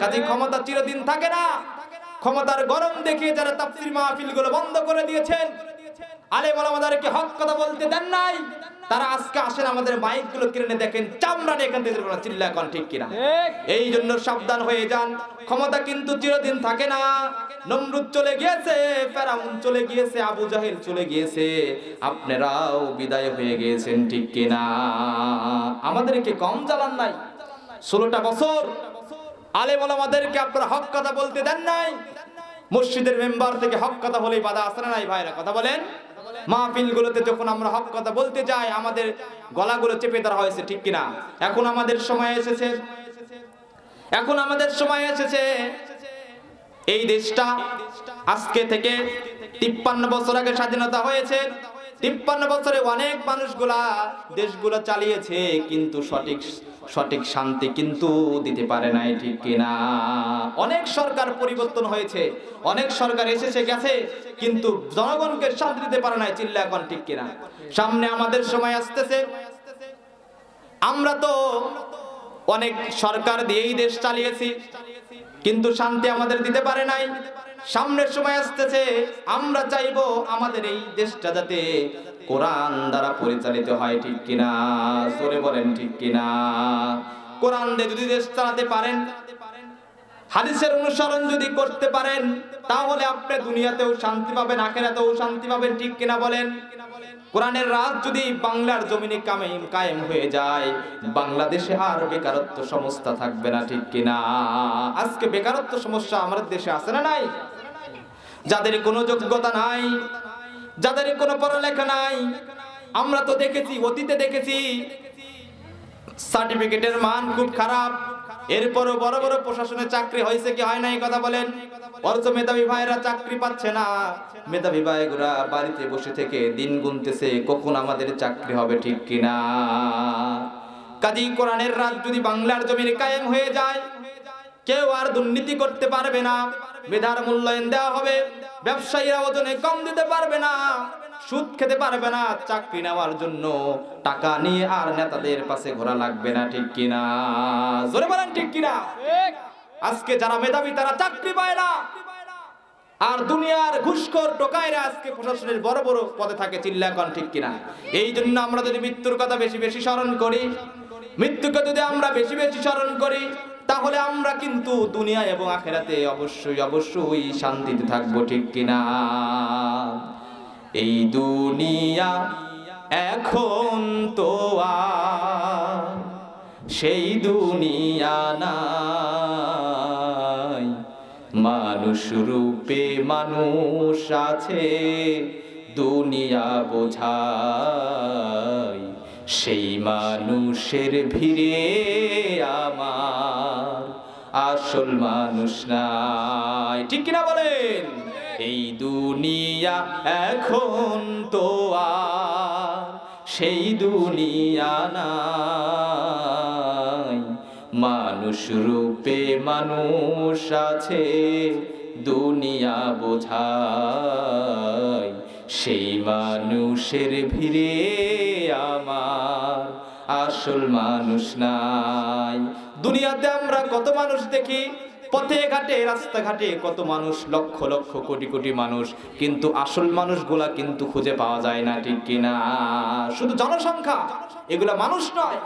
কাজে ক্ষমতা চিরদিন থাকে না। ক্ষমতার গরম দেখিয়ে যারা তাফসির মাহফিলগুলো বন্ধ করে দিয়েছেন আলেম আমাদেরকে হক কথা বলতে দেন নাই তারা আজকে আসেন আমাদের মাইকগুলো কিনে দেখেন চামড়া নিয়ে এখান থেকে চিল্লা এখন ঠিক কিনা। এই জন্য সাবধান হয়ে যান ক্ষমতা কিন্তু চিরদিন থাকে না। নমরুদ চলে গিয়েছে ফেরাউন চলে গিয়েছে আবু জাহেল চলে গিয়েছে আপনারাও বিদায় হয়ে গিয়েছেন ঠিক কিনা। আমাদেরকে কম জ্বালান নাই। ষোলোটা বছর আলেম আমাদেরকে আপনারা হক কথা বলতে দেন নাই। মসজিদের মেম্বার থেকে হক কথা বলেই বাধা আসে নাই ভাইরা? কথা বলেন। মাহফিল গুলোতে যখন আমরা হক কথা বলতে যাই, আমাদের গলাগুলো চেপে ধরা হয়েছে, ঠিক কিনা? এখন আমাদের সময় এসেছে। এখন আমাদের সময় এসেছে। এই দেশটা আজকে থেকে তিপ্পান্ন বছর আগে স্বাধীনতা হয়েছে। তিপ্পান্ন বছরে অনেক মানুষগুলা দেশগুলো চালিয়েছে, কিন্তু সঠিক সঠিক শান্তি কিন্তু দিতে পারে নাই, ঠিক কিনা? অনেক সরকার পরিবর্তন হয়েছে, অনেক সরকার এসেছে, গেছে, কিন্তু জনগণকে শান্তি দিতে পারে নাই, চিল্লা এখন, ঠিক কিনা? সামনে আমাদের সময় আসতেছে। আমরা তো অনেক সরকার দিয়েই দেশ চালিয়েছি, কিন্তু শান্তি আমাদের দিতে পারে নাই। সামনের সময় আসতেছে, আমরা চাইব আমাদের এই দেশটা যাতে কোরআন দ্বারা পরিচালিত হয় ঠিক কিনা, জোরে বলেন ঠিক কিনা। কোরআন দিয়ে যদি দেশ চালাতে পারেন, হাদিসের অনুসরণ যদি করতে পারেন, তাহলে আপনি দুনিয়াতেও শান্তি পাবেন, আখেরাতেও শান্তি পাবেন, ঠিক কিনা বলেন? কোরআনের রাত যদি বাংলার জমিনে কামেম কায়েম হয়ে যায়, বাংলাদেশে আর বেকারত্ব সমস্যা থাকবে না, ঠিক কিনা? আজকে বেকারত্ব সমস্যা আমাদের দেশে আছে না নাই? যাদের কোনো যোগ্যতা নাই, যাদের কোনো পড়ালেখা নাই, আমরা তো দেখেছি, অতীতে দেখেছি, সার্টিফিকেটের মান খুব খারাপ, এরপরও বড় বড় প্রশাসনের চাকরি হয়েছে কি হয় নাই কথা বলেন। অর্থ মেধাবী ভাইরা চাকরি পাচ্ছে না। মেধাবী ভাইগুলা বাড়িতে বসে থেকে দিন গুনতেছে, কখন আমাদের চাকরি হবে ঠিক কিনা? কাজী কোরআনের রাত যদি বাংলার জমির কায়েম হয়ে যায় দুর্নীতি করতে পারবে না। মেধার মূল্যায়ন দেওয়া হবে। ব্যবসায়ীরা ওজনে কম দিতে পারবে না। সুদ খেতে পারবে না। চাকরি নেওয়ার জন্য টাকা নিয়ে আর নেতাদের পাশে ঘোরা লাগবে না, ঠিক কিনা? জোরে বলেন, ঠিক কিনা? আজকে যারা মেধাবী, তারা চাকরি পায় না। আর দুনিয়ার ঘুষখোর টোকাইরা আজকে প্রশাসনের বড় বড় পদে থাকে চিল্লাকন ঠিক কিনা? এই জন্য আমরা যদি মৃত্যুর কথা বেশি বেশি স্মরণ করি, মৃত্যুকে যদি আমরা বেশি বেশি স্মরণ করি তাহলে আমরা কিন্তু দুনিয়া এবং আখেরাতে অবশ্যই অবশ্যই শান্তিতে থাকব, ঠিক কিনা? এই দুনিয়া এখন তো সেই দুনিয়া নাই। মানুষ রূপে মানুষ আছে, দুনিয়া বোঝাই সেই মানুষের ভিড়ে আমার আসল মানুষ নাই। ঠিক কিনা বলেন? এই দুনিয়া এখন তো আর সেই দুনিয়া নাই। মানুষ রূপে মানুষ আছে, দুনিয়া বোঝাই সেই মানুষের ভিড়ে আমার আসল মানুষ নাই। দুনিয়াতে আমরা কত মানুষ দেখি, পথে ঘাটে রাস্তাঘাটে কত মানুষ, লক্ষ লক্ষ কোটি কোটি মানুষ, কিন্তু আসল মানুষগুলা কিন্তু খুঁজে পাওয়া যায় না, ঠিক কিনা? শুধু জনসংখ্যা, এগুলা মানুষ নয়।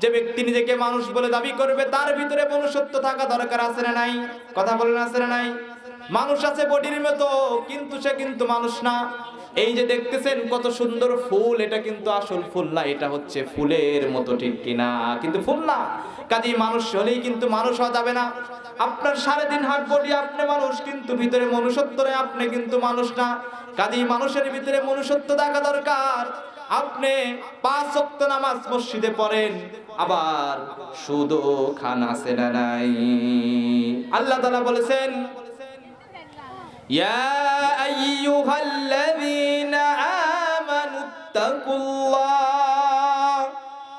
যে ব্যক্তি নিজেকে মানুষ বলে দাবি করবে, তার ভিতরে মনুষ্যত্ব থাকা দরকার আছে না নাই? কথা বলেন আছে না নাই? মানুষ আছে বডির মতো, কিন্তু সে কিন্তু মানুষ না। এই যে দেখতেছেন কত সুন্দর ফুল, এটা কিন্তু আসল ফুল না, এটা হচ্ছে ফুলের মতো ঠিক কিনা। কিন্তু ফুল না, কাজেই মানুষ হলেই কিন্তু মানুষ হওয়া যাবে না। আপনার সাড়ে তিন হাত বডি আপনি মানুষ, কিন্তু ভিতরে মনুষ্যত্ব নেই, আপনি কিন্তু মানুষ না। কাজেই মানুষের ভিতরে মনুষ্যত্ব থাকা দরকার। আপনি পাঁচ ওয়াক্ত নামাজ মসজিদে পড়েন, আবার সুদো খান আছে না নাই। আল্লাহ তালা বলেছেন يا أيها الذين آمنوا اتقوا الله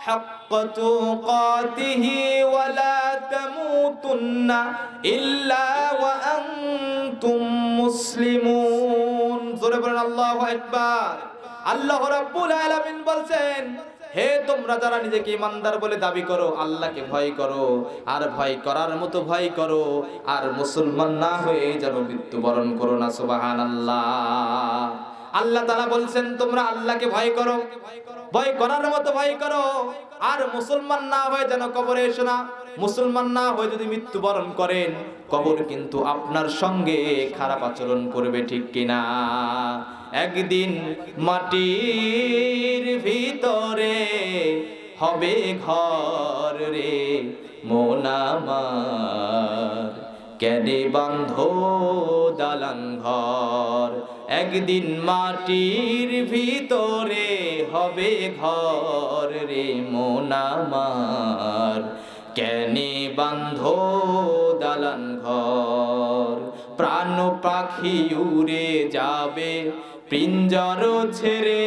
حق تقاته ولا تموتن إلا وأنتم مسلمون জোরে বলেন আল্লাহু আকবার আল্লাহ রাব্বুল আলামিন বলছেন হে, তোমরা যারা নিজেকে ইমানদার বলে দাবি করো, আল্লাহকে ভয় করো, আর ভয় করার মতো ভয় করো, আর মুসলমান না হয়ে যেন মৃত্যুবরণ করো না সুবাহান আল্লাহ আল্লাহ তালা বলছেন, তোমরা আল্লাহকে ভয় করো, ভয় করার মতো ভয় করো, আর মুসলমান না হয়ে যেন কবরে এসো না। মুসলমান না হয়ে যদি মৃত্যুবরণ করেন, কবর কিন্তু আপনার সঙ্গে খারাপ আচরণ করবে, ঠিক কিনা? একদিন মাটির ভিতরে হবে ঘর রে মোনামার কেনে বান্ধ দালান ঘর? একদিন মাটির ভিতরে হবে ঘর রে মোনামার কেনে বান্ধ দালান ঘর? প্রাণ পাখি উড়ে যাবে, পিঞ্জর ছেড়ে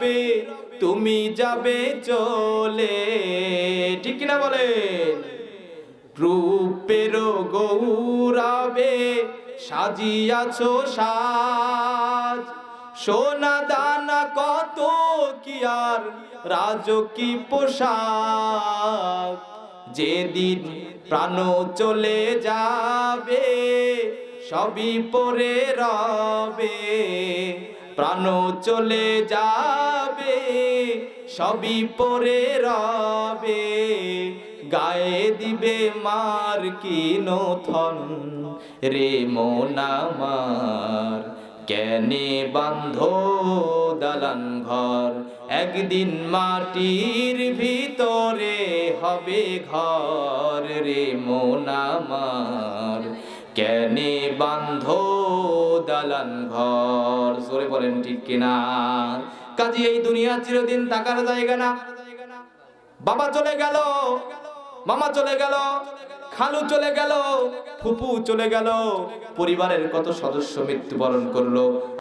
রবে তুমি যাবে চলে। ঠিক কিনা বলে রূপের গৌরবে সাজিয়াছো সাজ। সোনা দানা কত কি আর রাজকি পোশাক। যেদিন প্রাণ চলে যাবে, সবই পরে রবে। প্রাণ চলে যাবে সবই পরে রবে, গায়ে দিবে মার কি নথন রে মোনামার কেনে বান্ধ দালান ঘর? একদিন মাটির ভিতরে হবে ঘর। রে মোনামার কেনে বান্ধ দালান ঘর? সরে বলেন ঠিক কিনা? কাজী এই দুনিয়া চিরদিন টাকার জায়গা না। বাবা চলে গেল, মামা চলে গেল, খালু চলে গেল, ফুপু চলে গেল, পরিবারের কত সদস্য মৃত্যুবরণ করল।